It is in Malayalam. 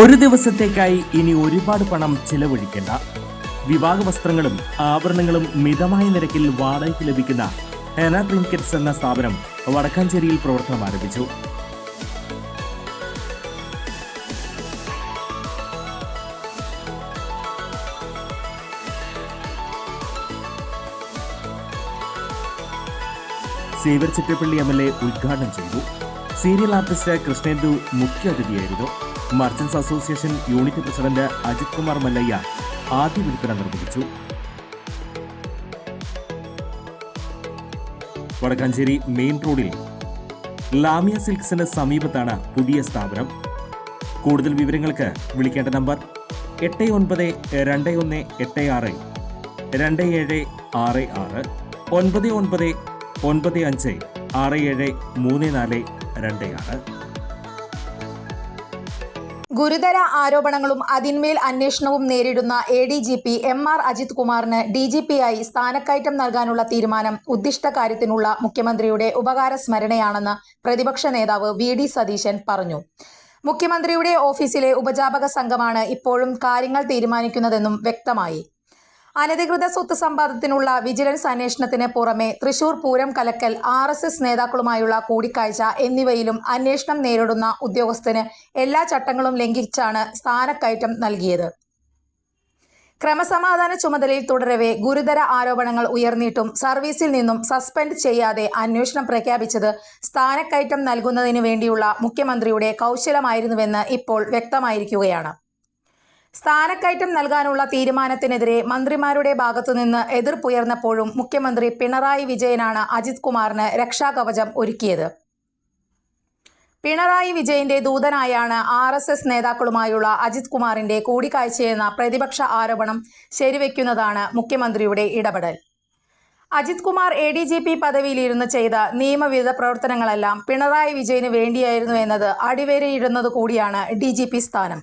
ഒരു ദിവസത്തേക്കായി ഇനി ഒരുപാട് പണം ചിലവഴിക്കേണ്ട. വിവാഹ വസ്ത്രങ്ങളും ആഭരണങ്ങളും മിതമായ നിരക്കിൽ വാടകയ്ക്ക് ലഭിക്കുന്ന ഹെന ട്രിnkets എന്ന സ്ഥാപനം വടക്കാഞ്ചേരിയിൽ പ്രവർത്തനം ആരംഭിച്ചു. Xavier Chittappally M L A ഉദ്ഘാടനം ചെയ്തു. Serial artist Krishnendu മുഖ്യാതിഥിയായിരുന്നു merchants association unit president Ajith Kumar Mallayya ആദ്യ വിൽപ്പന നിർവഹിച്ചു. വടക്കാഞ്ചേരി മെയിൻ റോഡിൽ ലാമിയ സിൽക്സിന് സമീപത്താണ് പുതിയ സ്ഥാപനം. കൂടുതൽ വിവരങ്ങൾക്ക് വിളിക്കേണ്ട നമ്പർ എട്ട് ഒൻപത് രണ്ട് ഒന്ന് എട്ട് ആറ് രണ്ട് ഏഴ് ആറ് ആറ് ഒൻപത് ഒൻപത് ഒൻപത് അഞ്ച് ആറ് ഏഴ് മൂന്ന് നാല് രണ്ട് ആറ് ഗുരുതര ആരോപണങ്ങളും അതിന്മേൽ അന്വേഷണവും നേരിടുന്ന A D G P M R Ajith കുമാറിന് ഡി ജി പി ആയി സ്ഥാനക്കയറ്റം നൽകാനുള്ള തീരുമാനം ഉദ്ദിഷ്ട കാര്യത്തിനുള്ള മുഖ്യമന്ത്രിയുടെ ഉപകാര സ്മരണയാണെന്ന് പ്രതിപക്ഷ നേതാവ് വി ഡി സതീശൻ പറഞ്ഞു. മുഖ്യമന്ത്രിയുടെ ഓഫീസിലെ ഉപജാപക സംഘമാണ് ഇപ്പോഴും കാര്യങ്ങൾ തീരുമാനിക്കുന്നതെന്നും വ്യക്തമായി. അനധികൃത സ്വത്ത് സമ്പാദത്തിനുള്ള വിജിലൻസ് അന്വേഷണത്തിന് പുറമെ തൃശൂർ പൂരം കലക്കൽ ആർ എസ് എസ് നേതാക്കളുമായുള്ള കൂടിക്കാഴ്ച എന്നിവയിലും അന്വേഷണം നേരിടുന്ന ഉദ്യോഗസ്ഥന് എല്ലാ ചട്ടങ്ങളും ലംഘിച്ചാണ് സ്ഥാനക്കയറ്റം നൽകിയത്. ക്രമസമാധാന ചുമതലയിൽ തുടരവേ ഗുരുതര ആരോപണങ്ങൾ ഉയർന്നിട്ടും സർവീസിൽ നിന്നും സസ്പെൻഡ് ചെയ്യാതെ അന്വേഷണം പ്രഖ്യാപിച്ചത് സ്ഥാനക്കയറ്റം നൽകുന്നതിന് വേണ്ടിയുള്ള മുഖ്യമന്ത്രിയുടെ കൗശലമായിരുന്നുവെന്ന് ഇപ്പോൾ വ്യക്തമായിരിക്കുകയാണ്. സ്ഥാനക്കയറ്റം നൽകാനുള്ള തീരുമാനത്തിനെതിരെ മന്ത്രിമാരുടെ ഭാഗത്തുനിന്ന് എതിർപ്പുയർന്നപ്പോഴും മുഖ്യമന്ത്രി പിണറായി വിജയനാണ് അജിത് കുമാറിന് രക്ഷാകവചം ഒരുക്കിയത്. പിണറായി വിജയന്റെ ദൂതനായാണ് ആർ എസ് എസ് നേതാക്കളുമായുള്ള അജിത് കുമാറിന്റെ കൂടിക്കാഴ്ചയെന്ന പ്രതിപക്ഷ ആരോപണം ശരിവെക്കുന്നതാണ് മുഖ്യമന്ത്രിയുടെ ഇടപെടൽ. Ajith Kumar A D G P പദവിയിലിരുന്ന് ചെയ്ത നിയമവിരുദ്ധ പ്രവർത്തനങ്ങളെല്ലാം പിണറായി വിജയന് വേണ്ടിയായിരുന്നു എന്നത് അടിവേരയിടുന്നത് കൂടിയാണ് ഡി ജി പി സ്ഥാനം.